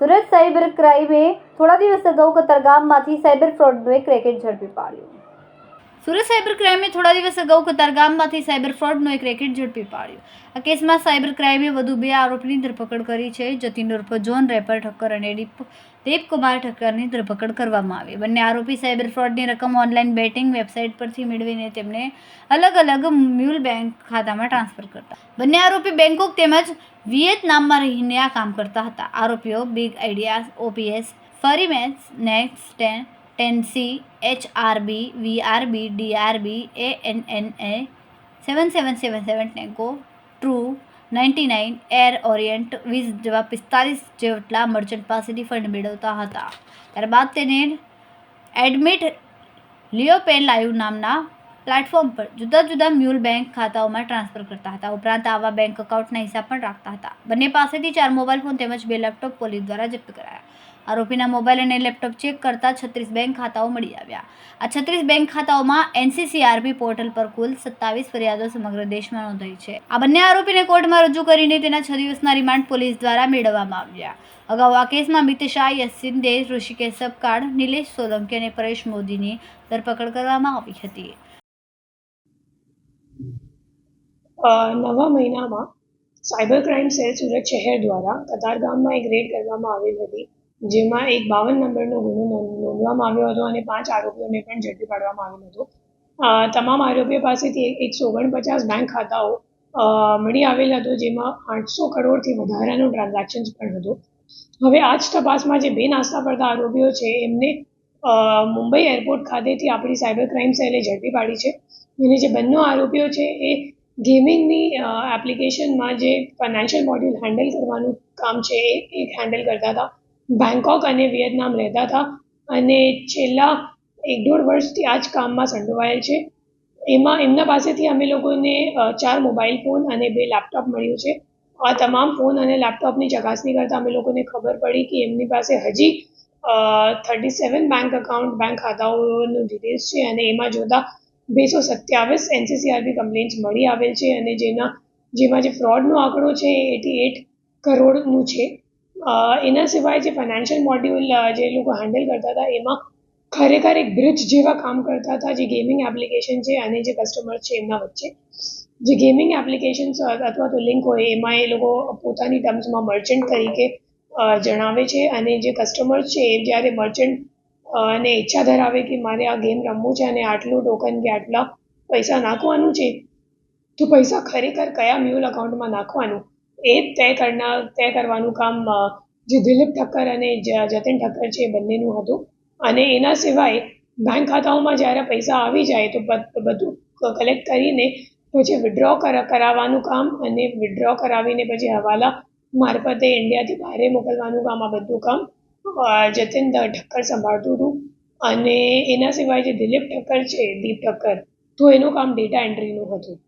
Surat cyber ક્રાઇમે થોડા દિવસ અગાઉ કતારગામમાંથી સાયબર ફ્રોડનું એક રેકેટ ઝડપી પાડ્યો. સુરત સાયબર ક્રાઇમે થોડા દિવસ અગાઉ કતારગામમાંથી સાયબર ફ્રોડનો એક રેકેટ ઝડપી પાડ્યો. આ કેસમાં સાયબર ક્રાઇમે વધુ બે આરોપીની ધરપકડ કરી છે. જતીન ઉર્ફ જોન રેપર ઠક્કર અને દીપ દેવકુમાર ઠક્કરની ધરપકડ કરવામાં આવી. બંને આરોપી સાયબર ફ્રોડની રકમ ઓનલાઈન બેટિંગ વેબસાઇટ પરથી મેળવીને તેમને અલગ અલગ મ્યુલ બેંક ખાતામાં ટ્રાન્સફર કરતા. બંને આરોપી બેંકોક તેમજ વિયેતનામમાં રહીને આ કામ કરતા હતા. આરોપીઓ બિગ આઈડિયા ઓપીએસ, ફરીમેન્સ, next ten ટેનસી HRB, VRB, DRB A N N A seven seven seven seven ટેન્કો true ninety nine air orient વીસ જેવા પિસ્તાલીસ જેટલા મર્ચન્ટ પાસેથી ફંડ મેળવતા હતા. ત્યારબાદ તેને એડમિટ લિયોપેન લાઈવ નામના પ્લેટફોર્મ પર જુદા જુદા મ્યુલ બેંક ખાતાઓમાં ટ્રાન્સફર કરતા હતા. ઉપરાંત આવા બેંક એકાઉન્ટના હિસાબ પણ રાખતા હતા. બંને પાસેથી ચાર મોબાઈલ ફોન તેમજ બે લેપટોપ પોલીસ દ્વારા જપ્ત કરાયા. આરોપીના મોબાઈલ અને લેપટોપ ચેક કરતા છત્રીસ બેંક ખાતાઓ મળી આવ્યા. આ છત્રીસ બેંક ખાતાઓમાં એનસીસીઆરબી પોર્ટલ પર કુલ સત્તાવીસ ફરિયાદો સમગ્ર દેશમાં નોંધાઈ છે. આ બંને આરોપીને કોર્ટમાં રજૂ કરીને તેના છ દિવસના રિમાન્ડ પોલીસ દ્વારા મેળવવામાં આવ્યા. અગાઉ આ કેસમાં અમિત શાહ, યસિન દેશ, ઋષિકેશ સબકાળ, નિલેશ સોલંકી અને પરેશ મોદીની ધરપકડ કરવામાં આવી હતી. નવા મહિનામાં સાયબર ક્રાઇમ સેલ સુરત શહેર દ્વારા કતારગામમાં એક રેડ કરવામાં આવેલ હતી, જેમાં એક બાવન નંબરનો ગુનો નોંધવામાં આવ્યો હતો અને પાંચ આરોપીઓને પણ ઝડપી પાડવામાં આવેલ હતો. તમામ આરોપીઓ પાસેથી એકસો ઓગણપચાસ બેંક ખાતાઓ મળી આવેલ હતો, જેમાં આઠસો કરોડથી વધારાનું ટ્રાન્ઝેક્શન પણ હતું. હવે આ જ તપાસમાં જે બે નાસ્તા પડતા આરોપીઓ છે, એમને મુંબઈ એરપોર્ટ ખાતેથી આપણી સાયબર ક્રાઇમ સેલે ઝડપી પાડી છે. અને જે બંને આરોપીઓ છે, એ ગેમિંગની એપ્લિકેશનમાં જે ફાઇનાન્શિયલ મોડ્યુલ હેન્ડલ કરવાનું કામ છે, એ એક હેન્ડલ કરતા હતા. બેંકોક અને વિયેતનામ રહેતા હતા અને છેલ્લા એક દોઢ વર્ષથી આ જ કામમાં સંડોવાયેલ છે. એમાં, એમના પાસેથી અમે લોકોને ચાર મોબાઈલ ફોન અને બે લેપટોપ મળ્યું છે. આ તમામ ફોન અને લેપટોપની ચકાસણી કરતાં અમે લોકોને ખબર પડી કે એમની પાસે હજી thirty seven bank account bank ખાતાઓનું details છે અને એમાં જોતા બેસો સત્યાવીસ એનસીસીઆરબી કમ્પ્લેન્ટ્સ મળી આવેલ છે અને જેના, જેમાં જે ફ્રોડનો આંકડો છે એ એટી એટ કરોડનું છે. એના સિવાય જે ફાઇનાન્શિયલ મોડ્યુલ જે લોકો હેન્ડલ કરતા હતા, એમાં ખરેખર એક બ્રિજ જેવા કામ કરતા હતા, જે ગેમિંગ એપ્લિકેશન છે અને જે કસ્ટમર છે એમના વચ્ચે. જે ગેમિંગ એપ્લિકેશન્સ અથવા તો લિંક હોય, એમાં એ લોકો પોતાની ટર્મ્સમાં મર્ચન્ટ તરીકે જણાવે છે અને જે કસ્ટમર છે એ જ્યારે મર્ચન્ટ અને ઈચ્છા ધરાવે કે મારે આ ગેમ રમવું છે અને આટલું ટોકન કે આટલા પૈસા નાખવાનું છે, તો પૈસા ખરેખર કયા મ્યુલ અકાઉન્ટમાં નાખવાનું? એ તય કરનાર તય કરવાનું કામ જે દિલીપ ઠક્કર અને જતિન ઠક્કર છે એ બંનેનું હતું. અને એના સિવાય બેંક ખાતાઓમાં જ્યારે પૈસા આવી જાય તો બધું કલેક્ટ કરીને પછી વિડ્રો કરાવવાનું કામ અને વિડ્રો કરાવીને પછી હવાલા મારફતે ઇન્ડિયાથી બહાર મોકલવાનું કામ, આ બધું કામ જતીન ઠક્કર સંભાળતું હતું અને એના સિવાય જે દિલીપ ઠક્કર છે દીપ ઠક્કર તો એનું કામ ડેટા એન્ટ્રીનું હતું.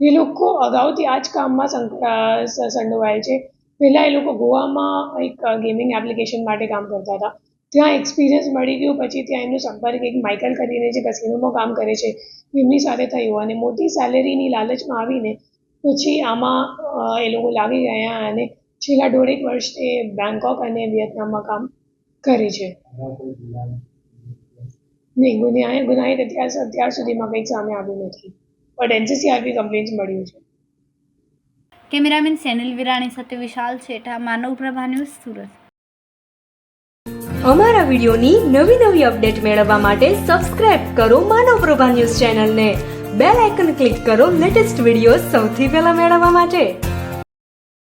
એ લોકો અગાઉથી આ જ કામમાં સંડોવાયેલ છે. પહેલાં એ લોકો ગોવામાં એક ગેમિંગ એપ્લિકેશન માટે કામ કરતા હતા. ત્યાં એક્સપિરિયન્સ મળી ગયું પછી ત્યાં એમનો સંપર્ક એક માઇકલ કરીને જે કસિનોમાં કામ કરે છે એમની સાથે થયો. અને મોટી સેલેરીની લાલચમાં આવીને પછી આમાં એ લોકો લાગી ગયા અને છેલ્લા દોઢેક વર્ષથી બેંકોક અને વિયેતનામમાં કામ કરે છે. નહીં ગુનિયા ગુનાહિત અત્યાર અત્યાર સુધીમાં કંઈક સામે આવ્યું નથી. બટ એનસીસીઆરબી કમ્પ્લેન્ટ્સ મળ્યું છે. કેમેરામેન સેનિલ વિરાણી સાથે વિશાલ છેઠા માનવ પ્રભા ન્યૂઝ સુરત. અમારા વિડીયોની નવી નવી અપડેટ મેળવવા માટે સબસ્ક્રાઇબ કરો માનવ પ્રભા ન્યૂઝ ચેનલને. બેલ આઇકન ક્લિક કરો લેટેસ્ટ વીડિયો સૌથી પહેલા મેળવવા માટે.